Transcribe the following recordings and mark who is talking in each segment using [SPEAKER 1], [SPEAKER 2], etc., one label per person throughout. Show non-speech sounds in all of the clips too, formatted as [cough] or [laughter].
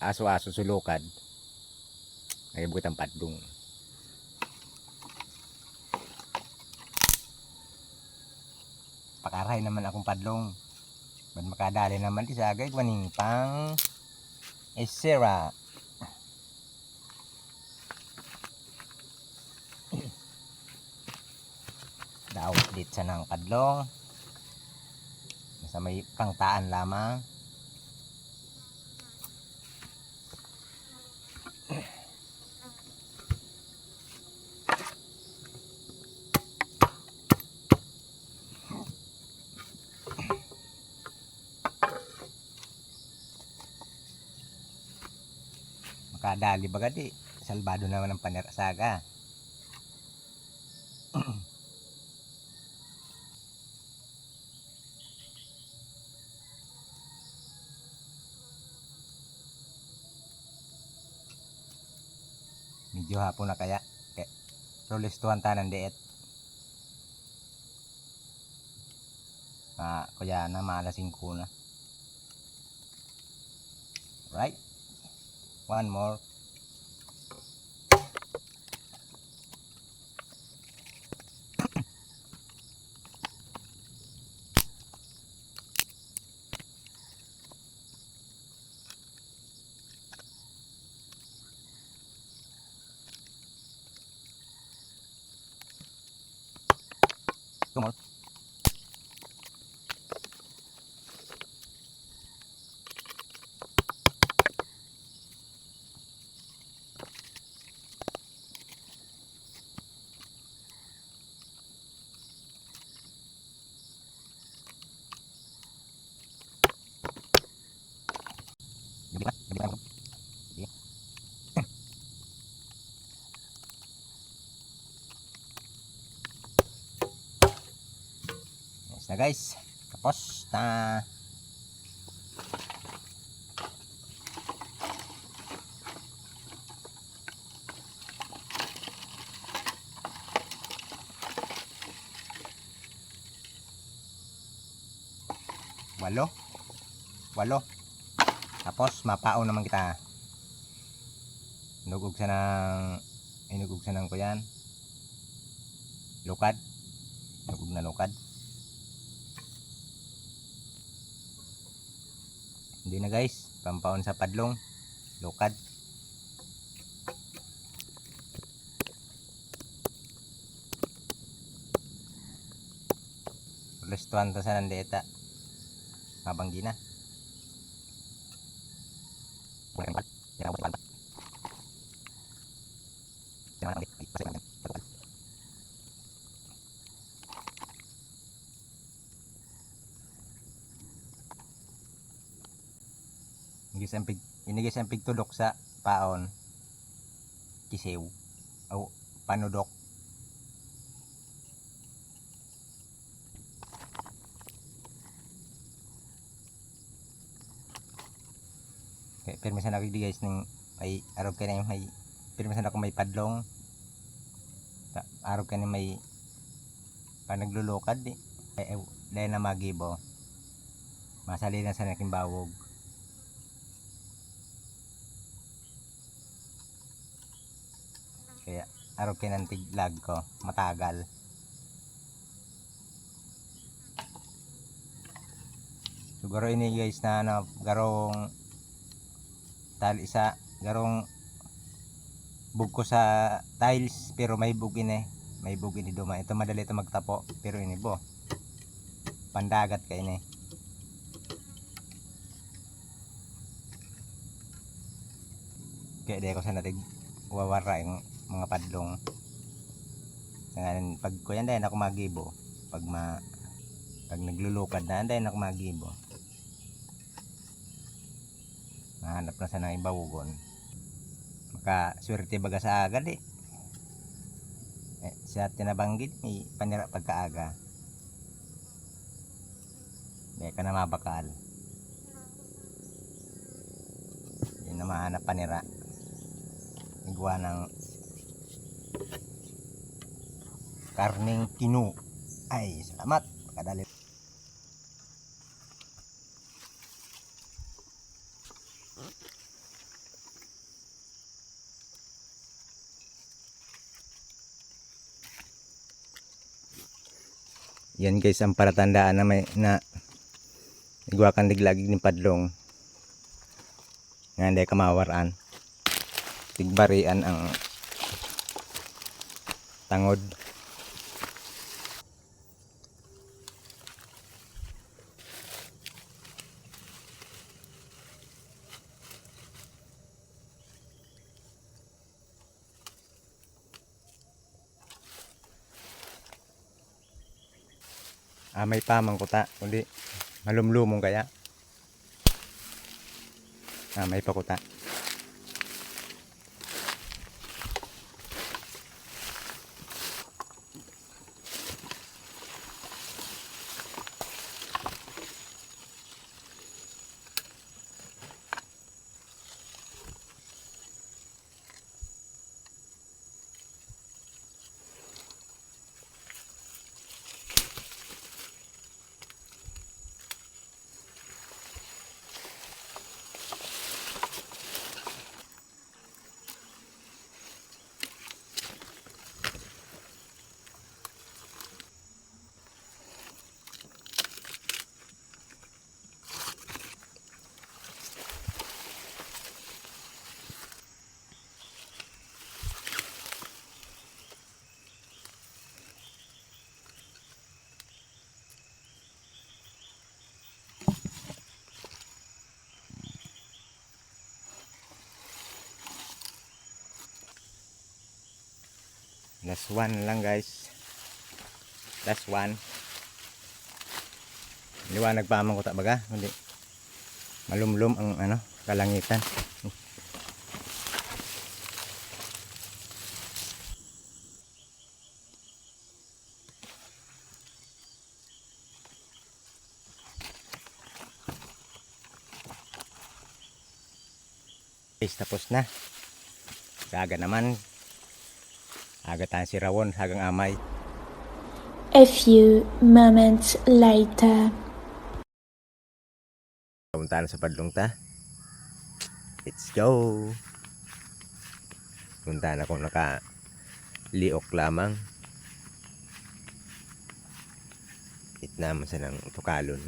[SPEAKER 1] aso-aso sulukad. Ay butang padlong. Pakaray naman akong padlong. Ba't makadali naman di sa agay waning pang esera. Daot dit sa nang padlong. Sa may pangtaan lamang. Makadali baga di. Salbado naman ang panirasaga. [clears throat] Medyo hapon na kaya. Kaya rolistuhan tanan diet. Ah, kaya na maalasing ko na. Right? One more. Na guys. Tapos na. Walo. Walo. Tapos mapao naman kita. Inugog sa ng inugog sa ng kuyan. Lukad. Inugog na lukad. Hindi na guys, pampaon sa padlong. Lukad. Restuan to sa nandeta. Mabanggi na. Ini guys ang pig, ini guys ang pigtudok sa paon. Kisew. O panudok. Okay, permisan ako guys ng may araw ka na yung may permisan ako may padlong. Araw ka na may pa naglulukad di. Ay, ay, dahil na magibo. Masali na sa naking bawog. Kaya araw ka ng tiglag ko. Matagal. Siguro ini guys na ano, garong tal isa garong bugko sa tiles pero may bugin eh may bugin ni duma ito madali ito magtapo pero ini bo pandagat kay ini kaya di ako sa natig wawara yung mga padlong ngayon pag kuyan dahil ako magibo pag ma pag naglulukad na dahil ako magibo Nahanap na sa nang ibawugon. Maka swerte baga sa agad eh. eh siya tinabanggit may panira pagkaaga. Hindi ka na mabakal. Yun na mahanap panira. Igwa ng karneng kinu ay salamat. Kadali Yan guys ang palatandaan na may na iguakan diglagig ni padlong. Nga hindi kamawaran tigbarian ang tangod. Ah, may pamang kuta. Kundi malumlumong kaya. Ah, may pakuta. Last one lang guys. Last one. Liwanag pa amang kuta baga. Hindi. Malumlum ang ano, kalangitan. Guys, tapos na. Gaga naman. Aga si Rawon, hagang amay.
[SPEAKER 2] A few moments later.
[SPEAKER 1] Punta na sa padlong ta. Let's go. Punta na kung naka liok lamang. Itnaman sa ng tukalon.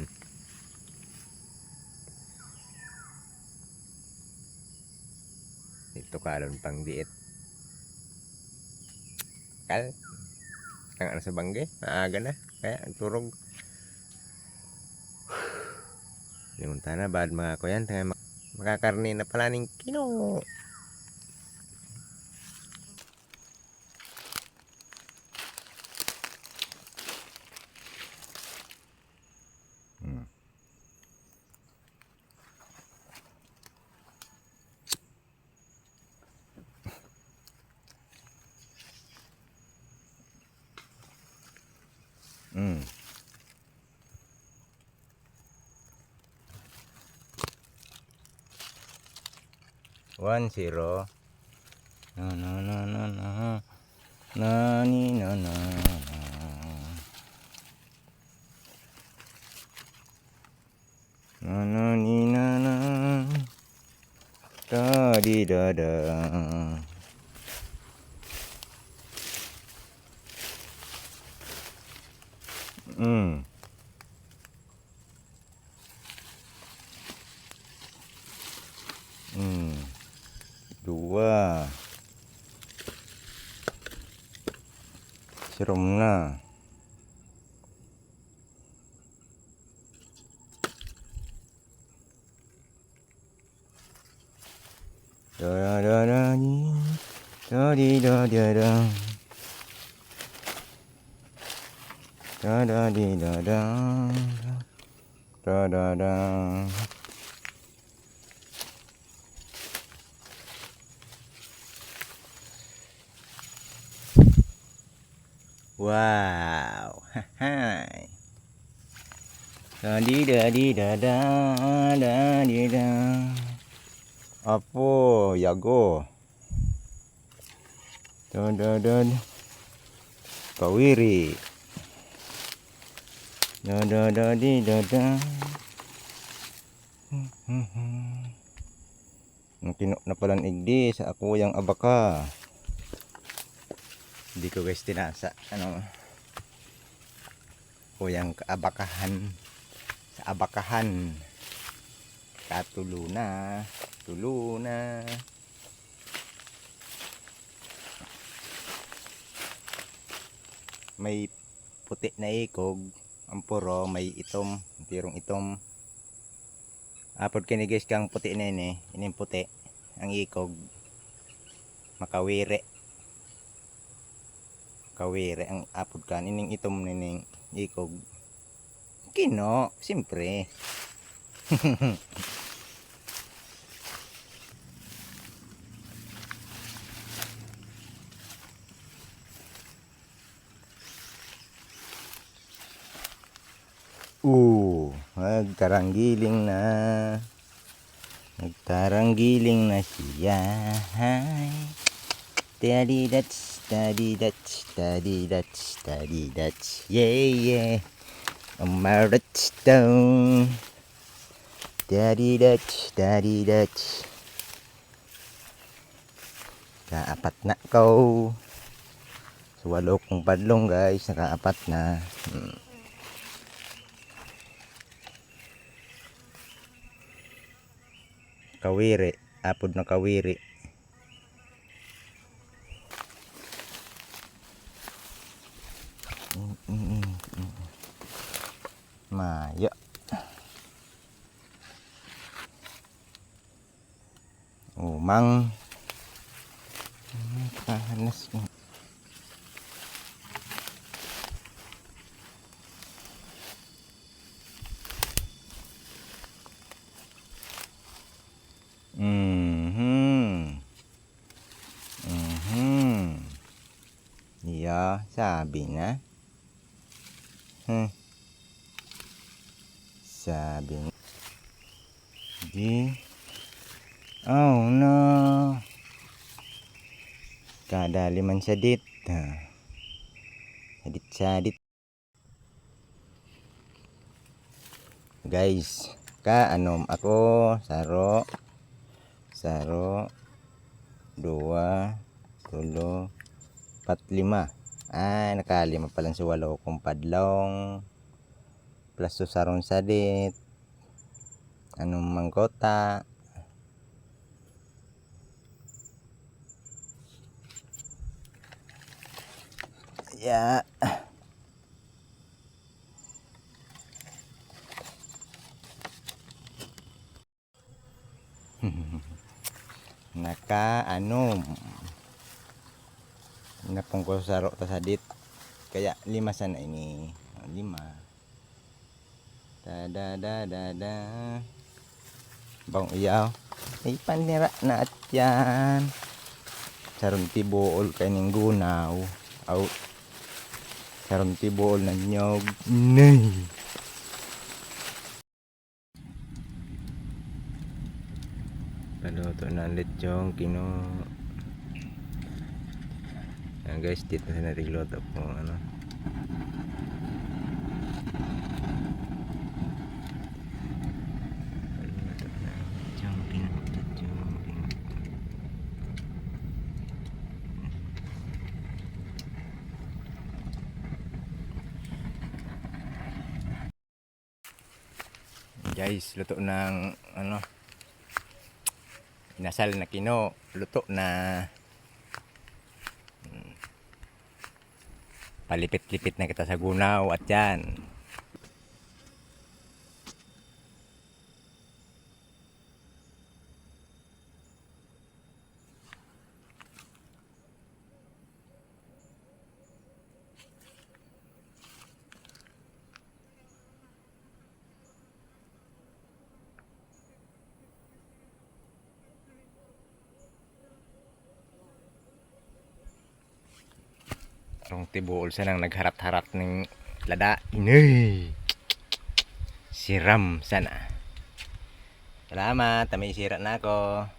[SPEAKER 1] Ito kalon pang diet. Kal. Kang ano sa bangge. Maaga na. Kaya ang turog. Limunta na, bad mga kuyan. Mak- makakarni na pala ng kino. One zero. No no no no no. No ni no no. No no ni no no. Da di da da. No no no no no. Nani no no no. No no ni na na. Da di da da. Hmm. Hmm. Dua. Serum na. Da da da da di. Da di da da da. Da da di da da. Da da da. Wow. Hai. Da di da di da da da di da. Apa yago? Da da da. Kawiri. Da da da di da da. Ang kino na palang igdi sa ako yung abaka. Hindi ko guys tinasa. Ano? o yung kaabakahan sa abakahan katulo na tulo na may puti na ikog ang puro may itom tirong itom. Apod kini guys kang puti na ini ining puti. Ang ikog. Makawire. Kawire ang apod kan ining itom nining ikog. Kino simpre [laughs] Uh, nagtaranggiling na. Nagtaranggiling na siya. Hi. Daddy that's, daddy that's, daddy that's, daddy that's, yeah, yeah. Umarats daw. Daddy that's, daddy that's. Kaapat na ko. So, walo kong padlong guys. Nakaapat na. Hmm. Kawiri apod na kawiri Mm, mm, mm, maya umang. Panas. Mhm. Iya, sabi na. Hmm. Sabi na. Di. Oh no. Kadali man siya dit. Ha. Sadit sadit. Guys, kaanom ako saro saro dua tulo pat lima ay nakalima pa lang sa walo kong padlong. Plus to sarong sadit. Anong manggota ya [laughs] nakaanom napong ko saro ta sadit kaya lima sana ini. Oh, lima. Da da da da da. Bang iyaw ay panira na at yan. Sarong tibuol kaning gunaw. Aw sarong tibuol na nyog. Nay. Paluto na lechong kino. Yan guys, dito na nagluto po ano. Paluto na lechong kino, lechong kino. Guys, luto ng ano inasal na kino luto na palipit-lipit na kita sa gunaw at yan Rong tibuol sa nang nagharat-harat ng lada. Inay! Siram sana. Salamat, tamay sira na ako.